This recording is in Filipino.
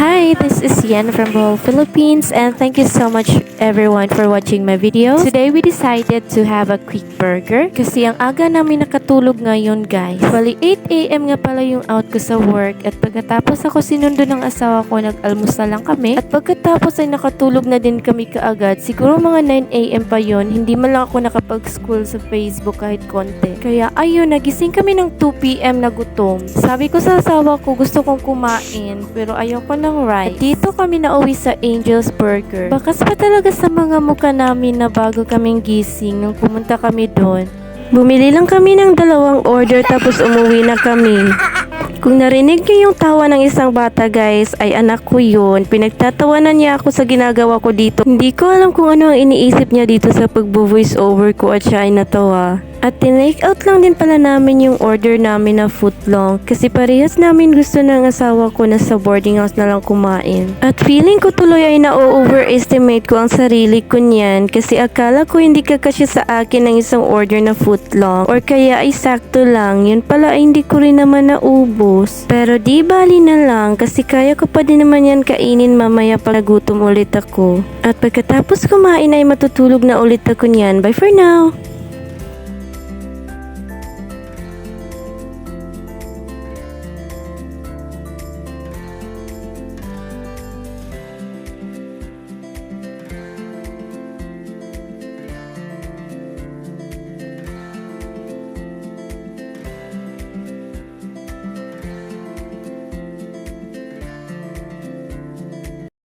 Hi, this is Yen from Bohol, Philippines and thank you so much everyone for watching my video. Today we decided to have a quick burger kasi ang aga namin nakatulog ngayon guys. Bali 8am nga pala yung out ko sa work at pagkatapos ako sinundo ng asawa ko nag-almusal lang kami at pagkatapos ay nakatulog na din kami kaagad. Siguro mga 9am pa yon hindi man lang ako nakapag-school sa Facebook kahit konti. Kaya ayun, nagising kami ng 2pm na gutom. Sabi ko sa asawa ko gusto kong kumain pero ayoko ng rice. At dito kami nauwi sa Angel's Burger. Bakas pa talaga sa mga mukha namin na bago kaming gising nung pumunta kami doon. Bumili lang kami ng dalawang order tapos umuwi na kami. Kung narinig niyo yung tawa ng isang bata guys, ay anak ko yun. Pinagtatawanan niya ako sa ginagawa ko dito. Hindi ko alam kung ano ang iniisip niya dito sa pag-voice over ko at siya ay natawa. At tinake out lang din pala namin yung order namin na footlong kasi parehas namin gusto ng asawa ko na sa boarding house na lang kumain. At feeling ko tuloy ay na-overestimate ko ang sarili ko niyan kasi akala ko hindi kakasya sa akin ng isang order na footlong or kaya ay sakto lang yun pala ay hindi ko rin naman naubos. Pero di bali na lang kasi kaya ko pa din naman yan kainin mamaya pag nagutom ulit ako. At pagkatapos kumain ay matutulog na ulit ako niyan. Bye for now!